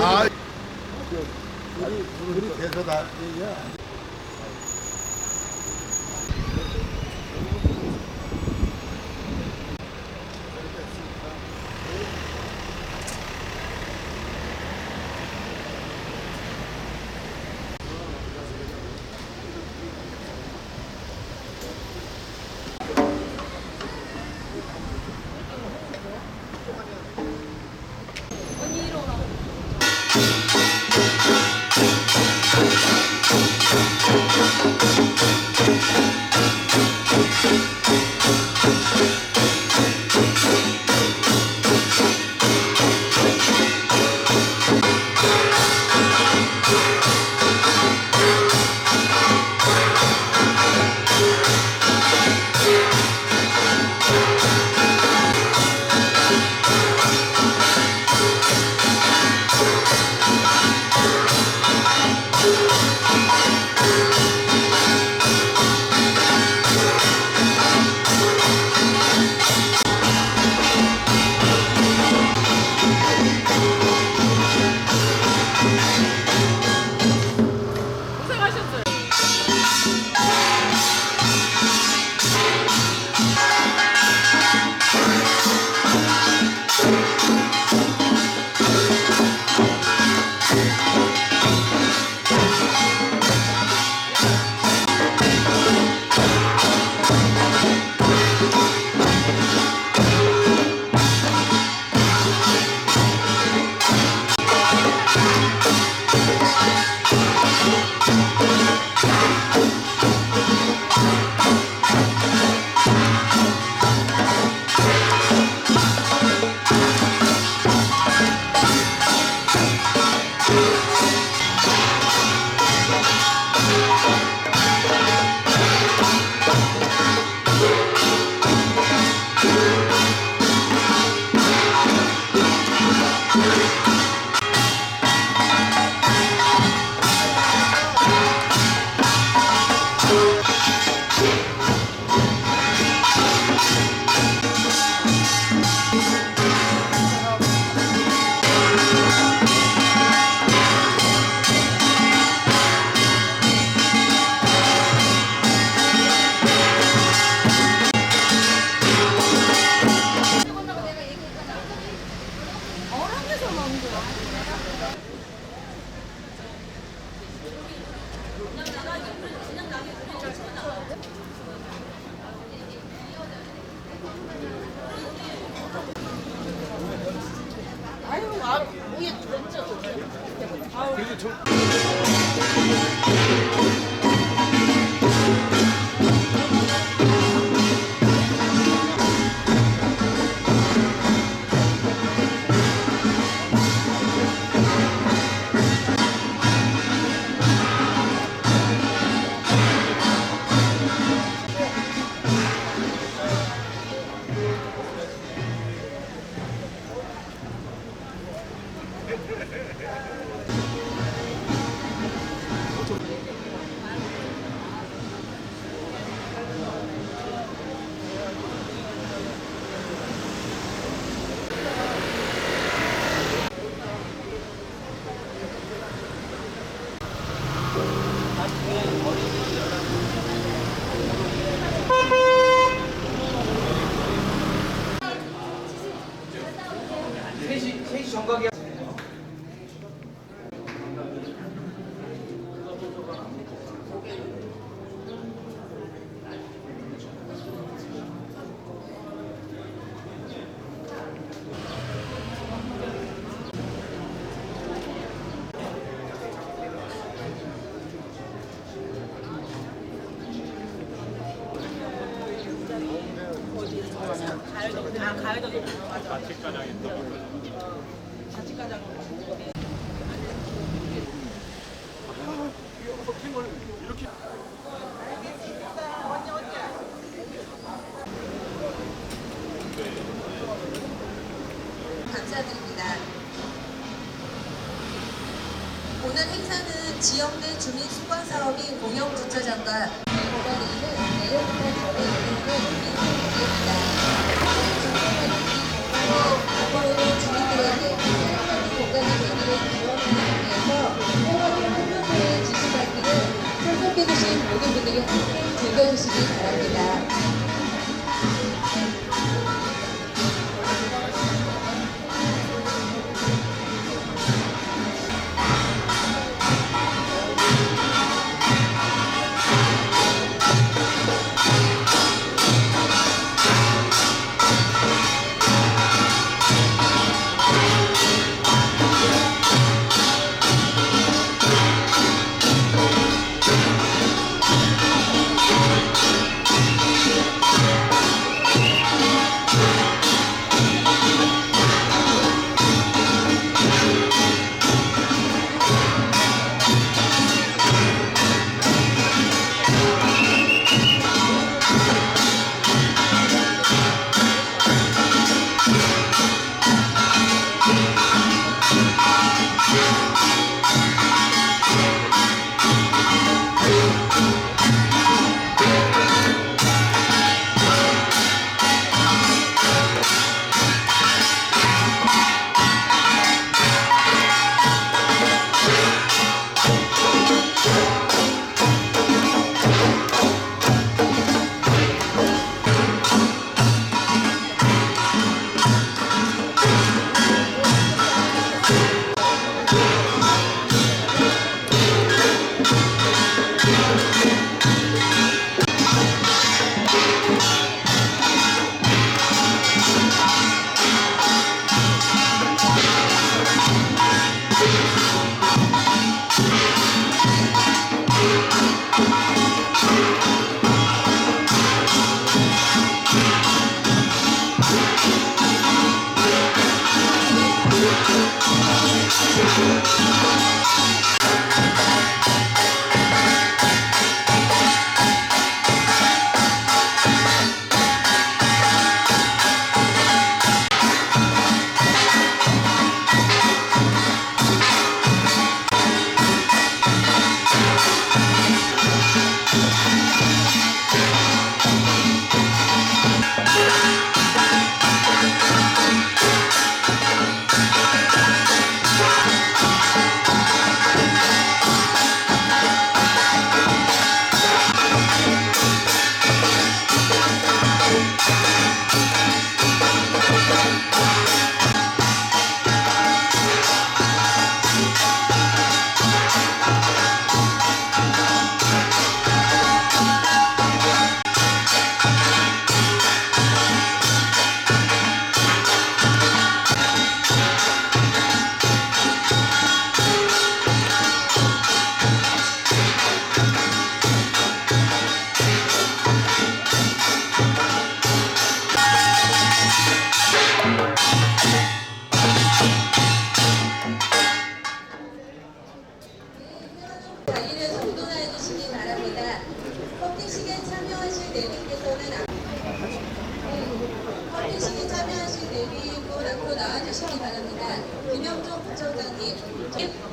아, 우리 우리 대서다. 고생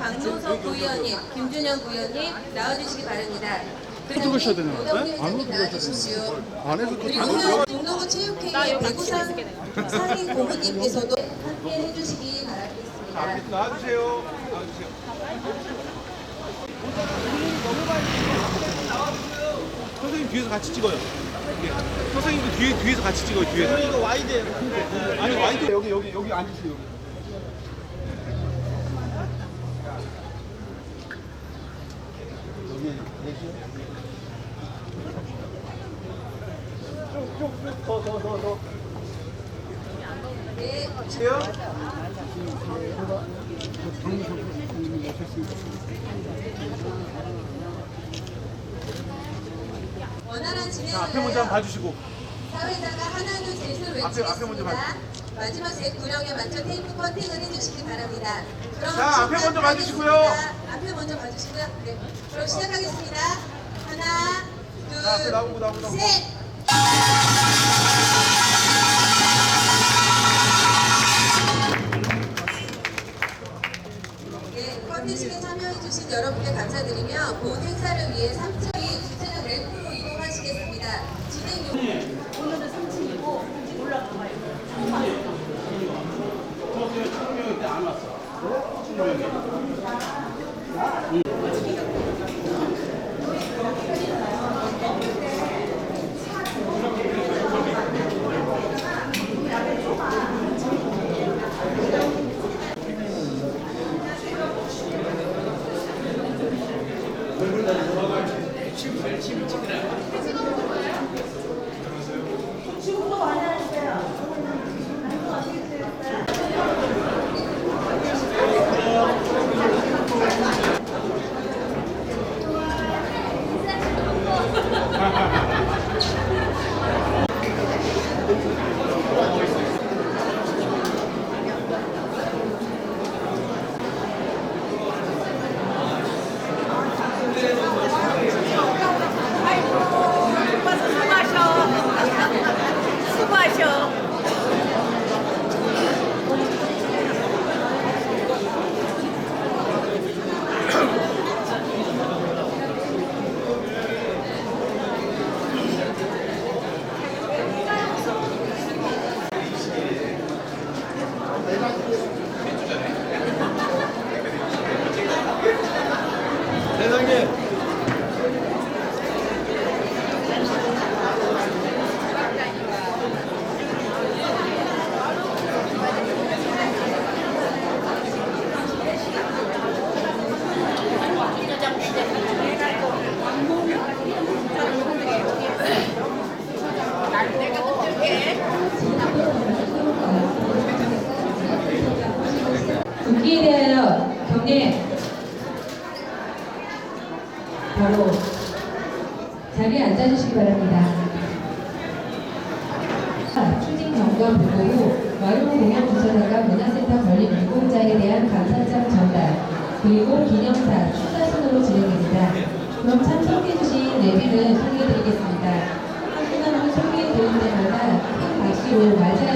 박문석 부위원님, 김준영 부위원님 나와주시기 바랍니다. 들어가셔야 되는 거야? 안으로 나와주십시오. 안에서 그리고 중동구 체육회의 배구상 상임 고문님께서도 함께 해주시기 바라겠습니다. 나와주세요. 나와주세요. 선생님 뒤에서 같이 찍어요. 선생님도 뒤에 뒤에서 같이 찍어요. 뒤에서. 이거 와이드. 아니 와이드 여기 여기 여기 앉으세요. 여기 계시요? 더 더 더 더. 네, 돼요? 원활한 진행을 자, 앞에 먼저 한번 봐주시고. 사회자가 하나 둘 셋을 앞에, 앞에 먼저 외치겠습니다. 마지막 세 구령에 맞춰 테이프 커팅을 해주시기 바랍니다. 그럼 자, 앞에 먼저 봐주시고요. 시작하겠습니다. 앞에 먼저 봐주시고요. 네, 그럼 시작하겠습니다. 하나, 둘, 자, 앞에 나오고, 나오고, 나오고. 셋. 그리고 기념사 축사순으로 진행됩니다. 그럼 참석해주신 네 내비를 소개해드리겠습니다. 한 분한 소개해드릴 때마다 큰 박수로 맞아요.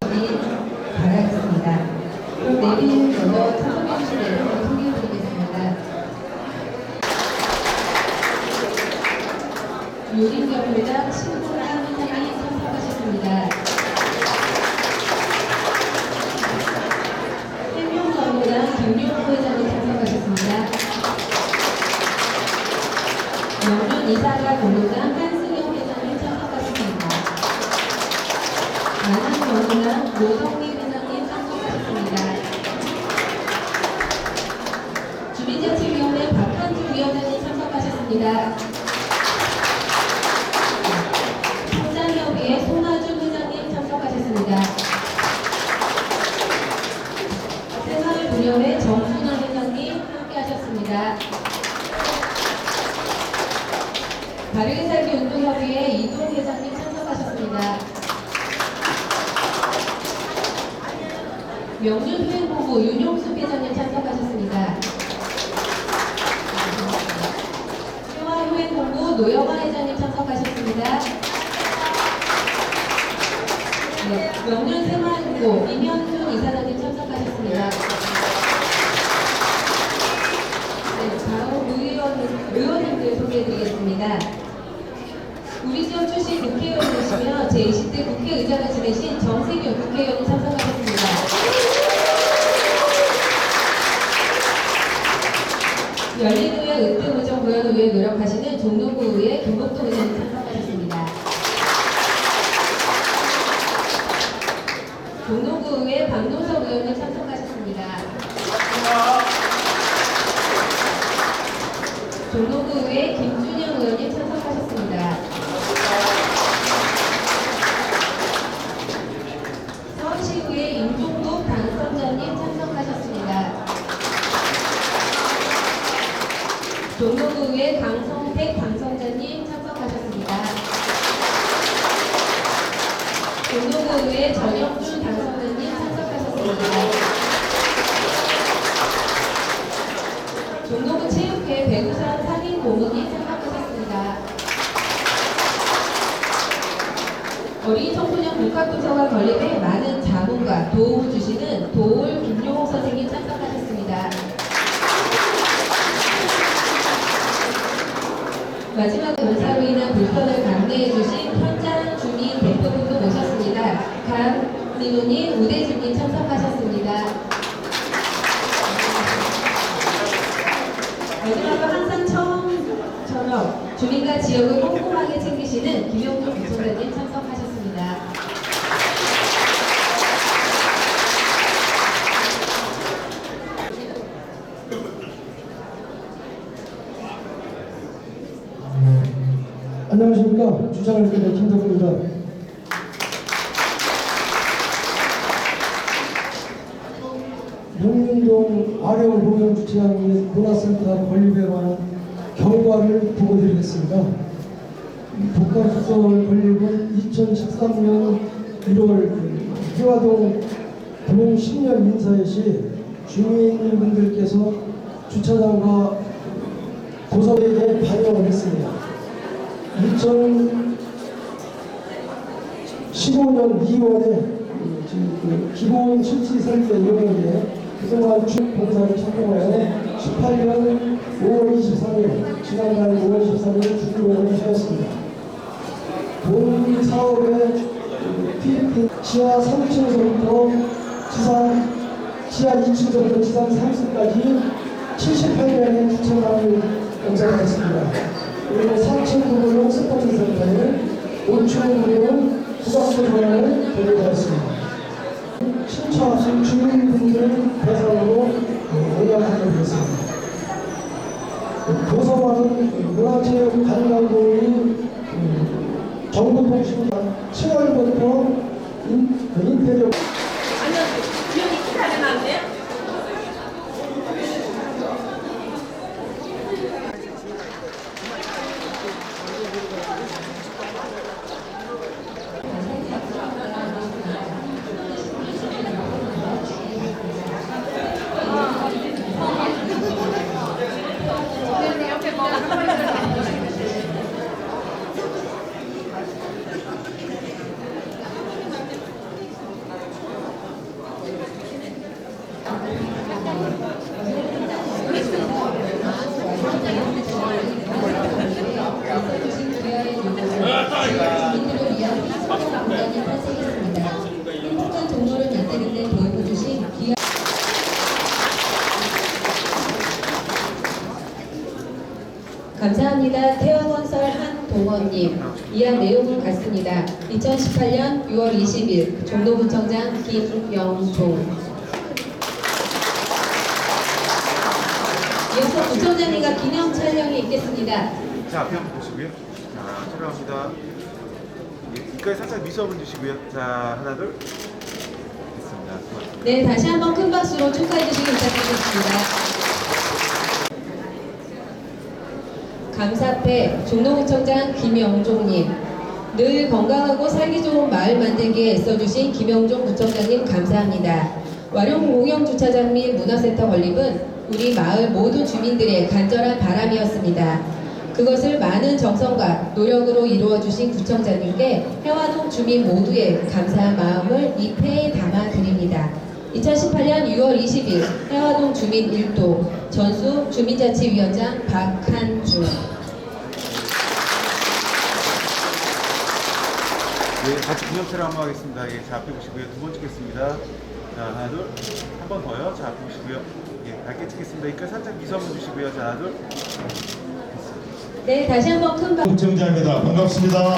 보려고 노력하시는 종로구의 김복동 의원님 참석하셨습니다. 종로구의 박노석 의원님 참석하셨습니다. 마지막 감사로 인한 불편을 감내해주신 현장 주민 대표분도 모셨습니다. 강민호님, 우대진님 참석하셨습니다. 마지막으로 항상 처음처럼 주민과 지역을 꼼꼼하게 챙기시는 김영종 부총장님 참석. 주장을 드리는 김덕구입니다. 용민동 아령 공영 및 문화센터 건립에 관한 경과를 보고드리겠습니다. 복합수설 건립은 2013년 1월 희화동 분홍 10년 인사회 시 주민분들께서 주차장과 도서에게 반영을 했습니다. 2015년 2월에 그 기본 실지 설계 요령에 그동안 쭉 공사를 착공하여 18년 5월 23일 지난달 5월 13일 준공을 하였습니다. 본 사업의 필리핀 지하 3층에서부터 지상 지하 2층에서부터 지상 3층까지 78명의 주차장을 건설했습니다. 그리고 4층 부분은 스포츠 센터에 5층 부분은 국악도 전환을 개립하였습니다. 신청하신 주민분들 대상으로 운영하게 되었습니다. 도서관은 문화체육 관광공이 정보통신관 7월부터 인, 인테리어 아니요, 기억이 기다려 나는데요? 행복한 동물을 만드는 데 도움주신 기아 감사합니다. 태화건설 한동원님. 이한 내용은 같습니다. 2018년 6월 20일 종로구청장 김영종. 이어서 구청장님과 기념 촬영이 있겠습니다. 자, 앞에 한번 보시고요. 자, 촬영합니다. 예, 입가에 살짝 미소 한번 주시고요. 자, 하나, 둘. 됐습니다. 고맙습니다. 네, 다시 한번 큰 박수로 축하해 주시기 부탁드리겠습니다. 감사패 종로구청장 김영종님 늘 건강하고 살기 좋은 마을 만들기에 애써주신 김영종 구청장님 감사합니다. 와룡 공영 주차장 및 문화센터 건립은 우리 마을 모든 주민들의 간절한 바람이었습니다. 그것을 많은 정성과 노력으로 이루어주신 구청장님께 해화동 주민 모두의 감사한 마음을 이 패에 담아드립니다. 2018년 6월 20일 해화동 주민 1도 전수 주민자치위원장 박한주 네, 같이 기념 촬영 한번 하겠습니다. 예, 자, 앞에 보시고요. 두 번 찍겠습니다. 자, 하나, 둘. 한 번 더요. 자, 앞에 보시고요. 예, 밝게 찍겠습니다. 입가에 살짝 미소 한번 주시고요. 자, 하나, 둘. 네 다시 한번 큰 박수 국정자입니다. 반갑습니다. 어,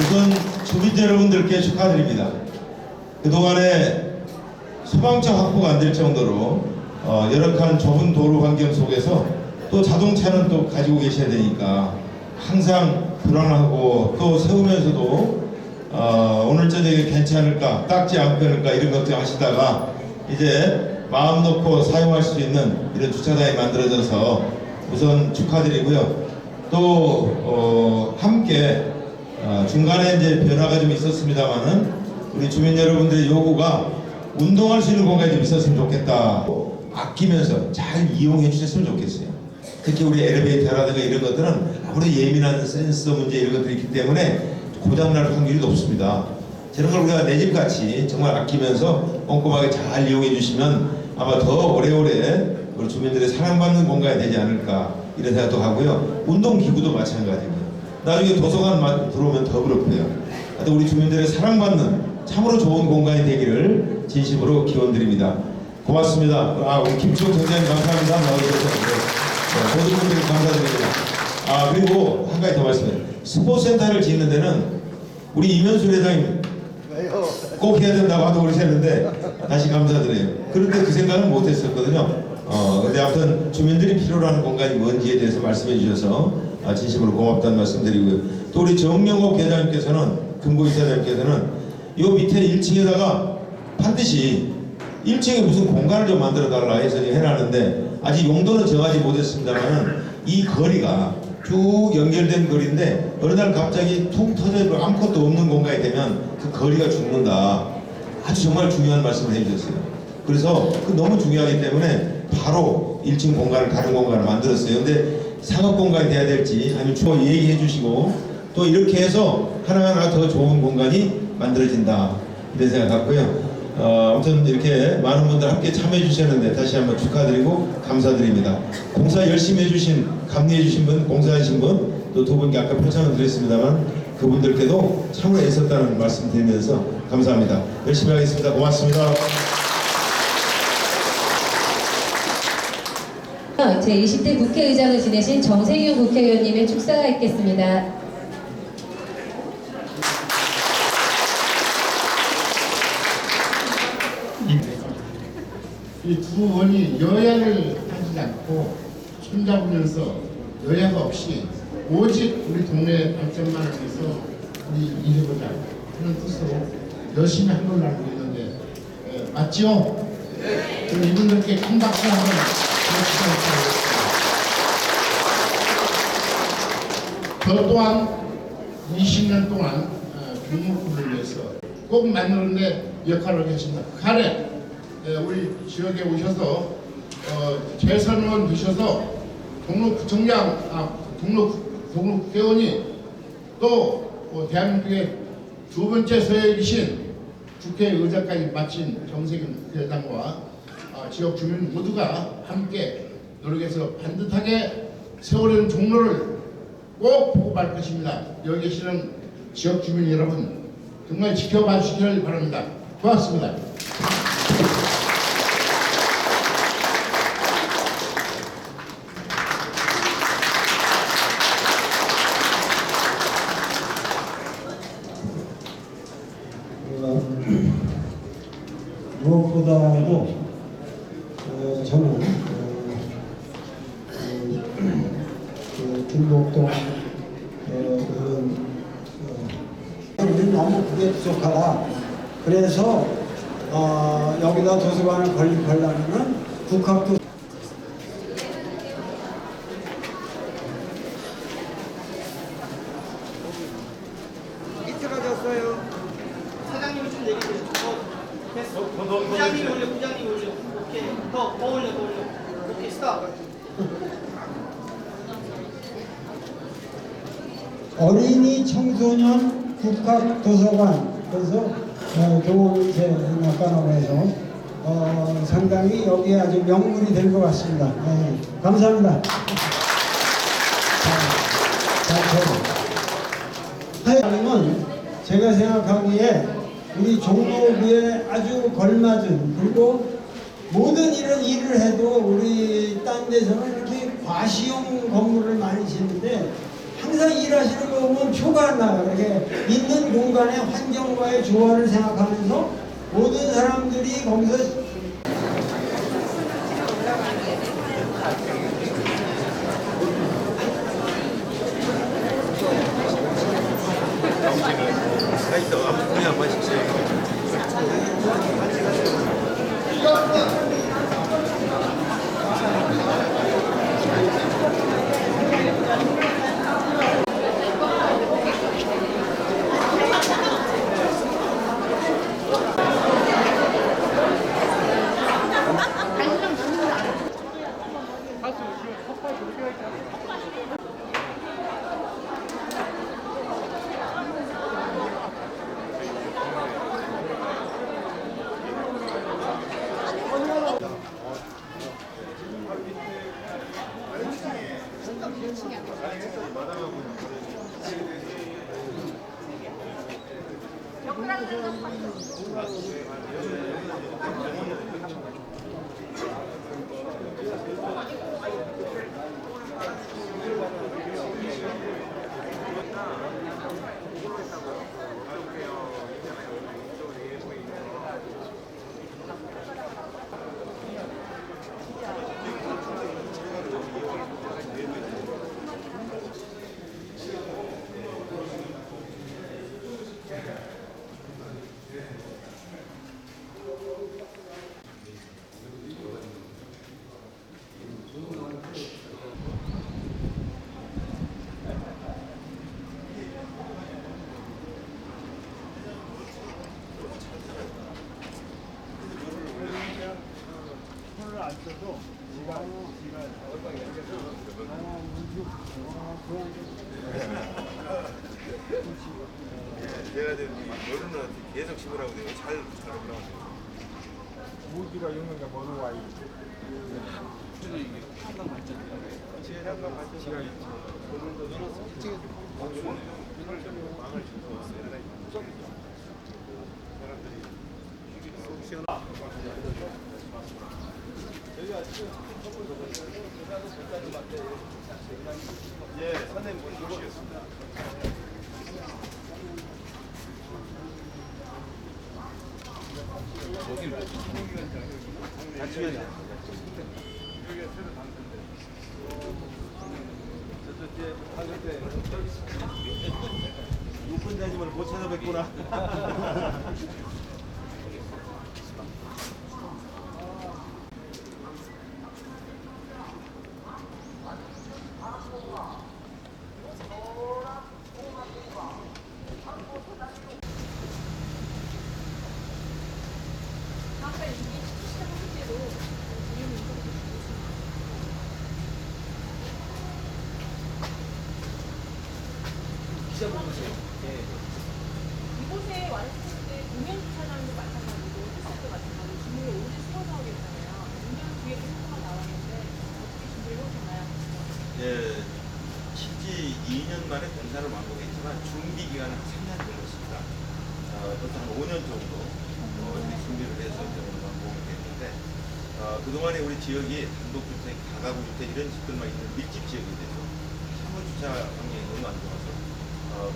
우선 주민자 여러분들께 축하드립니다. 그동안에 소방차 확보가 안 될 정도로 어, 열악한 좁은 도로 환경 속에서 또 자동차는 또 가지고 계셔야 되니까 항상 불안하고 또 세우면서도 어, 오늘 저녁에 괜찮을까 닦지 않을까 이런 걱정하시다가 이제 마음 놓고 사용할 수 있는 이런 주차장이 만들어져서 우선 축하드리고요. 또 어, 함께 어, 중간에 이제 변화가 좀 있었습니다만은 우리 주민 여러분들의 요구가 운동할 수 있는 공간이 좀 있었으면 좋겠다. 아끼면서 잘 이용해 주셨으면 좋겠어요. 특히 우리 엘리베이터라든가 이런 것들은 아무리 예민한 센서 문제 이런 것들이 있기 때문에 고장날 확률이 높습니다. 저런 걸 우리가 내 집 같이 정말 아끼면서 꼼꼼하게 잘 이용해 주시면 아마 더 오래오래 우리 주민들의 사랑받는 공간이 되지 않을까 이런 생각도 하고요. 운동기구도 마찬가지고요. 나중에 도서관 마- 들어오면 더 그렇고요. 하여튼 우리 주민들의 사랑받는 참으로 좋은 공간이 되기를 진심으로 기원드립니다. 고맙습니다. 아, 우리 김치호 총장님 감사합니다. 나와주셔서. 네, 모든 분들께 감사드립니다. 아, 그리고 한 가지 더 말씀드려요. 스포츠센터를 짓는 데는 우리 이면수 회장님 꼭 해야 된다고 하도 그러셨는데 다시 감사드려요. 그런데 그 생각은 못 했었거든요. 어, 근데 아무튼 주민들이 필요로 하는 공간이 뭔지에 대해서 말씀해 주셔서 아, 진심으로 고맙다는 말씀 드리고요. 또 우리 정명호 계장님께서는, 금고이사장님께서는 요 밑에 1층에다가 반드시 1층에 무슨 공간을 좀 만들어 달라 해서 해놨는데 아직 용도는 정하지 못했습니다만은 이 거리가 쭉 연결된 거리인데 어느 날 갑자기 툭 터져 아무것도 없는 공간이 되면 그 거리가 죽는다. 아주 정말 중요한 말씀을 해주셨어요. 그래서 그 너무 중요하기 때문에 바로 1층 공간을 다른 공간을 만들었어요. 근데 상업 공간이 돼야 될지 아니면 추후 얘기해 주시고 또 이렇게 해서 하나하나 더 좋은 공간이 만들어진다. 이런 생각 갖고요. 어, 아무튼 이렇게 많은 분들 함께 참여해 주셨는데 다시 한번 축하드리고 감사드립니다. 공사 열심히 해주신 감리해 주신 분, 공사하신 분, 또 두 분께 아까 표창을 드렸습니다만 그분들께도 참여 애썼다는 말씀 드리면서 감사합니다. 열심히 하겠습니다. 고맙습니다. 제20대 국회의장을 지내신 정세균 국회의원님의 축사가 있겠습니다. 이두 원이 여야를 하지 않고 손잡으면서 여야가 없이 오직 우리 동네 발전만을 위해서 우리 일해보자 하는 뜻으로 열심히 한 걸로 알고 있는데 에, 맞지요? 그럼 이분들께 큰 박수 한번 바랍니다. 저 또한 20년 동안 어, 경목부를 위해서 꼭 만드는데 역할을 하신다. 가래 예, 우리 지역에 오셔서 어, 재선의원 되셔서 동로구청장, 아, 동로 동로국회의원이 또 어, 대한민국의 두 번째 서열이신 국회의장까지 마친 정세균 국회의장과 아, 지역 주민 모두가 함께 노력해서 반듯하게 세월은 종로를 꼭 보고 말 것입니다. 여기 계시는 지역 주민 여러분 정말 지켜봐 주시길 바랍니다. 고맙습니다. 어, 무엇보다도 어, 저는 어, 그, 그 김복동 어, 의원 어, 우리는 너무 그게 부족하다. 그래서 어, 여기다 도서관을 건립하려면은 국학도 사장님이 좀 내리세요. 어, 됐어. 부장님 올려, 부장님 올려. 오케이. 더, 더 올려, 더 올려. 오케이, 스탑. 어린이 청소년 국학도서관 그래서 어, 교육생학관으로 해서 어, 상당히 여기에 아주 명물이 될 것 같습니다. 네, 감사합니다. 하여간은 제가 생각하기에 우리 종로구에 아주 걸맞은 그리고 모든 이런 일을 해도 우리 딴 데서는 이렇게 과시용 건물을 많이 짓는데 항상 일하시는 거 보면 표가 안 나요. 이렇게 있는 공간의 환경과의 조화를 생각하면서 모든 사람들이 거기서 제가 지금 여론은 계속 심으라고 돼요. 잘, 잘 올라가고 돼요. 무기가 있는 게 뭐로 와 있지? 지혜장관 발전 지가 있지. 망을 심어서 사람들이 속 시원. 예, 선생님 모시겠습니다. 아침에 유권자님을 못 찾아뵙구나. 아까 이게 시작할 때도 이름이 이곳에 왔을 때 공연 주차장도 마찬가지고 회사도 마찬가지고 준비를 오늘 세워서 하겠잖아요. 2년 뒤에 행사가 나왔는데 어떻게 준비를 해오셨나요? 예, 실지 2년 만에 공사를 완공했지만 준비 기간은 3년 걸렸습니다. 어, 보통 한 5년 정도 어, 이렇게 준비를 해서 이제 오늘 완공이 됐는데 어, 그동안에 우리 지역이 단독주택, 다가구 주택 이런 집들만 있는 밀집 지역이 돼서 창문 주차 환경이 너무 안 좋아서 어,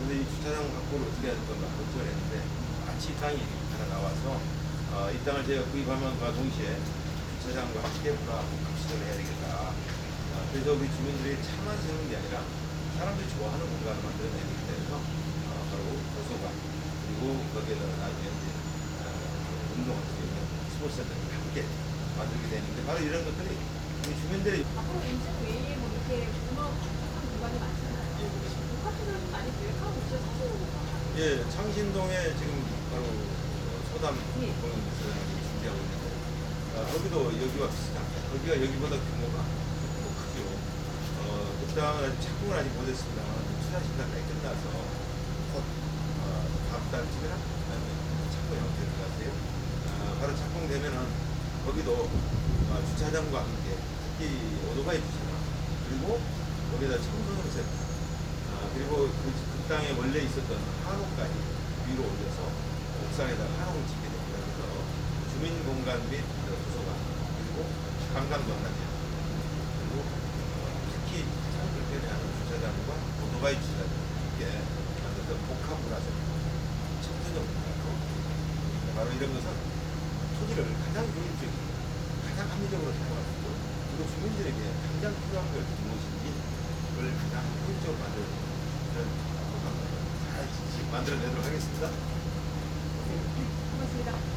근데 이 주차장 확보를 어떻게 해야 될까 걱정을 했는데 마치 땅이 하나 나와서 어, 이 땅을 제가 구입하면과 동시에 주차장과 함께 문화하고 급시를 해야 되겠다. 어, 그래서 우리 주민들이 차만 세우는 게 아니라 사람들이 좋아하는 공간을 만들어내야 되기 때문에 어, 바로 도서관 그리고 거기에다가 이제 어, 운동 같은 경우 스포츠 센터를 함께 만들게 되는데 바로 이런 것들이 우리 주민들이 앞으로 인생 외에 뭐 이렇게 공간이 많잖아요. 예, 창신동에 지금 바로 어, 소담 예. 공연에서 준비하고 있는데 어, 거기도 여기와 비슷합니다. 거기가 여기보다 규모가 더 크죠. 어, 그 땅은 아직 착공을 아직 못했습니다만 투자 심사까지 끝나서 곧 어, 다음 달쯤이나 착공이 어떻게 될것 같아요. 어, 바로 착공되면은 거기도 어, 주차장과 함께 특히 오토바이 주차장 그리고 거기다 센터 아, 그리고 그, 그 땅에 원래 있었던 한옥까지 위로 올려서 옥상에다 한옥을 짓게 됩니다. 그래서 주민 공간 및 도서관 그리고 관광 관광지 그리고 어, 특히 참 불편해하는 주차장과 오토바이 주차장 이렇게 만들어서 복합문화적 청소년 문화로. 바로 이런 것은 토지를 가장 효율적이고 가장 합리적으로 사용하고 그리고 주민들에게 당장 필요한 걸 무엇인지 그걸 가장 효율적으로 잘 만들어내도록 하겠습니다. 고맙습니다.